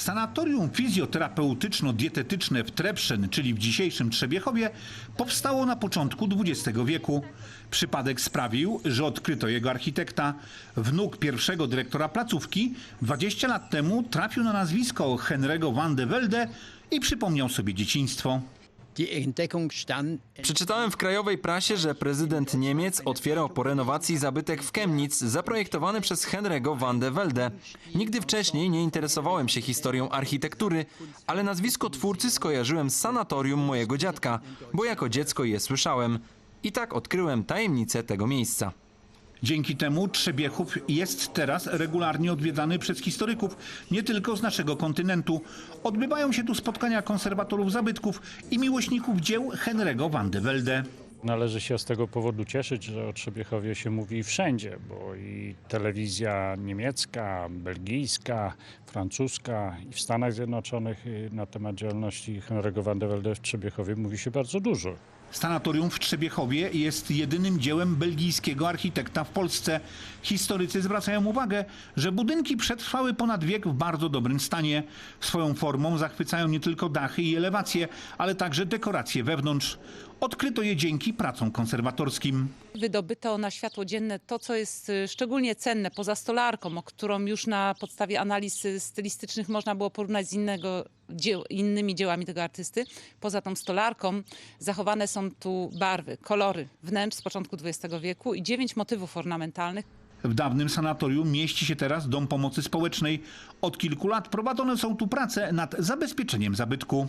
Sanatorium fizjoterapeutyczno-dietetyczne w Trepszyn, czyli w dzisiejszym Trzebiechowie, powstało na początku XX wieku. Przypadek sprawił, że odkryto jego architekta. Wnuk pierwszego dyrektora placówki 20 lat temu trafił na nazwisko Henry'ego van de Velde i przypomniał sobie dzieciństwo. Przeczytałem w krajowej prasie, że prezydent Niemiec otwierał po renowacji zabytek w Chemnitz zaprojektowany przez Henry'ego van de Velde. Nigdy wcześniej nie interesowałem się historią architektury, ale nazwisko twórcy skojarzyłem z sanatorium mojego dziadka, bo jako dziecko je słyszałem. I tak odkryłem tajemnicę tego miejsca. Dzięki temu Trzebiechów jest teraz regularnie odwiedzany przez historyków nie tylko z naszego kontynentu. Odbywają się tu spotkania konserwatorów zabytków i miłośników dzieł Henry'ego van de Velde. Należy się z tego powodu cieszyć, że o Trzebiechowie się mówi wszędzie, bo i telewizja niemiecka, belgijska, francuska i w Stanach Zjednoczonych y, na temat działalności Henry'ego van de Velde w Trzebiechowie mówi się bardzo dużo. Sanatorium w Trzebiechowie jest jedynym dziełem belgijskiego architekta w Polsce. Historycy zwracają uwagę, że budynki przetrwały ponad wiek w bardzo dobrym stanie. Swoją formą zachwycają nie tylko dachy i elewacje, ale także dekoracje wewnątrz. Odkryto je dzięki pracom konserwatorskim. Wydobyto na światło dzienne to, co jest y, szczególnie cenne poza stolarką, o którą już na podstawie analiz stylistycznych można było porównać z innego, dzieł, innymi dziełami tego artysty. Poza tą stolarką zachowane są tu barwy, kolory wnętrz z początku XX wieku i dziewięć motywów ornamentalnych. W dawnym sanatorium mieści się teraz Dom Pomocy Społecznej. Od kilku lat prowadzone są tu prace nad zabezpieczeniem zabytku.